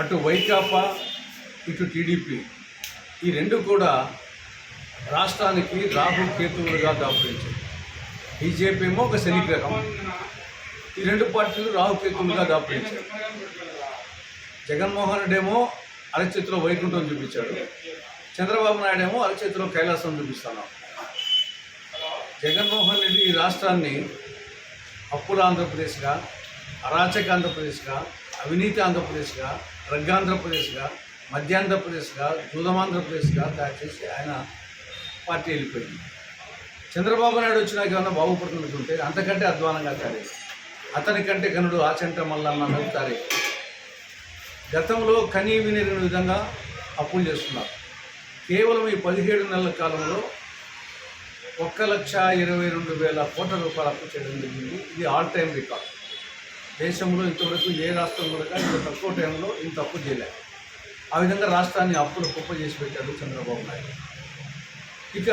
అటు వైకాపా ఇటు టీడీపీ. ఈ రెండు కూడా రాష్ట్రానికి రాహు కేతువులుగా దాపురించాయి. బీజేపీ ఏమో ఒక శనిగ్రహం. ఈ రెండు పార్టీలు రాహు కేతువులుగా దాపురించాయి. జగన్మోహన్ రెడ్డి ఏమో అరచేతిలో వైకుంఠం చూపించాడు. చంద్రబాబు నాయుడు ఏమో అరచేతిలో కైలాసం చూపిస్తున్నాం జగన్మోహన్ రెడ్డి ఈ రాష్ట్రాన్ని అప్పుల ఆంధ్రప్రదేశ్గా అరాచక ఆంధ్రప్రదేశ్గా అవినీతి ఆంధ్రప్రదేశ్గా రగ్గాంధ్రప్రదేశ్గా మధ్యాంధ్రప్రదేశ్గా జూదమాంధ్రప్రదేశ్గా తయారు చేసి ఆయన పార్టీ వెళ్ళిపోయింది. చంద్రబాబు నాయుడు వచ్చినాక ఏమన్నా బాగుపడుతున్నట్టుంటే అంతకంటే అధ్వానంగా తారే అతని కంటే కనుడు ఆచంట మల్లన్న తారే గతంలో కనీ వినిరిన విధంగా అప్పులు చేస్తున్నారు. కేవలం ఈ పదిహేడు నెలల కాలంలో ఒక్క లక్ష ఇరవై రెండు వేల కోట్ల రూపాయలు అప్పు చేయడం జరిగింది. ఇది ఆల్ టైం రికార్డ్. దేశంలో ఇంతవరకు ఏ రాష్ట్రం కూడా ఇంత తక్కువ టైంలో ఇంత అప్పు చేయలేదు ఆ విధంగా రాష్ట్రాన్ని అప్పులు కుప్ప చేసి పెట్టారు చంద్రబాబు నాయుడు. ఇక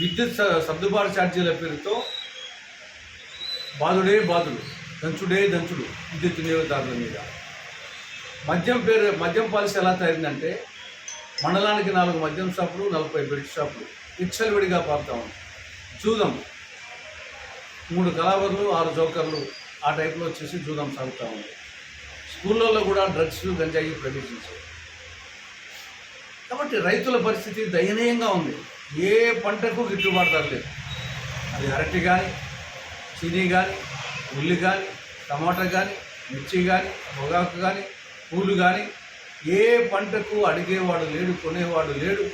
విద్యుత్ సర్దుబాటు ఛార్జీల పేరుతో బాధుడే బాధుడు దంచుడే దంచుడు విద్యుత్ వినియోగదారుల మీద. మద్యం పేరు మద్యం పాలసీ ఎలా తయారిందంటే మండలానికి నాలుగు మద్యం షాపులు నలభై బెడ్ షాపులు విడిగా పారుతా ఉంది. మూడు కలావర్లు ఆరు జోకర్లు ఆ టైప్లో వచ్చేసి జూదం సాగుతూ ఉంది. స్కూళ్ళల్లో కూడా డ్రగ్స్ గంజాయి ప్రవేశించాయి కాబట్టి రైతుల పరిస్థితి దయనీయంగా ఉంది. ఏ పంటకు గిట్టుబాటు ధరలేదు అది అరటి కానీ చీనీ కానీ ఉల్లి కానీ టమాటా కానీ మిర్చి కానీ పొగాకు కానీ పూలు కానీ ఏ పంటకు అడిగేవాడు లేడు కొనేవాడు లేడు.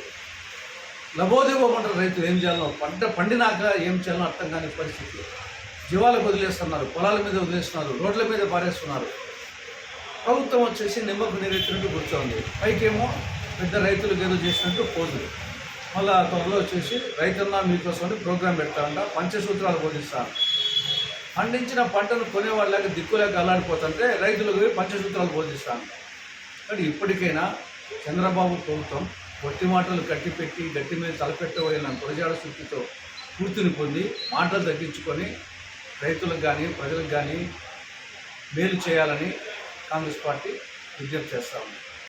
లబోదేవమంటారు రైతులు ఏం చేయాలో పంట పండినాక ఏం చేయాలో అర్థం కాని పరిస్థితి. జీవాలకు వదిలేస్తున్నారు పొలాల మీద వదిలేస్తున్నారు రోడ్ల మీద పారేస్తున్నారు. ప్రభుత్వం వచ్చేసి నిమ్మకు నీరెత్తినట్టు కూర్చోంది. పైకేమో పెద్ద రైతులకు ఏదో చేసినట్టు పోదులు మళ్ళా త్వరలో వచ్చేసి రైతన్నా మీకోసం ప్రోగ్రాం పెడతామంట పంచసూత్రాలు బోధిస్తాను పండించిన పంటను కొనేవాళ్ళకి దిక్కులేక అల్లాడిపోతుంటే రైతులకు పంచసూత్రాలు బోధిస్తాను కానీ ఇప్పటికైనా చంద్రబాబు ప్రభుత్వం పొట్టి మాటలు కట్టిపెట్టి గట్టి మీద తలపెట్టబోయిన ప్రజాడ శుద్ధితో పూర్తిని పొంది మాటలు తగ్గించుకొని రైతులకు కానీ ప్రజలకు కానీ మేలు చేయాలని కాంగ్రెస్ పార్టీ విజ్ఞప్తి చేస్తా ఉంది.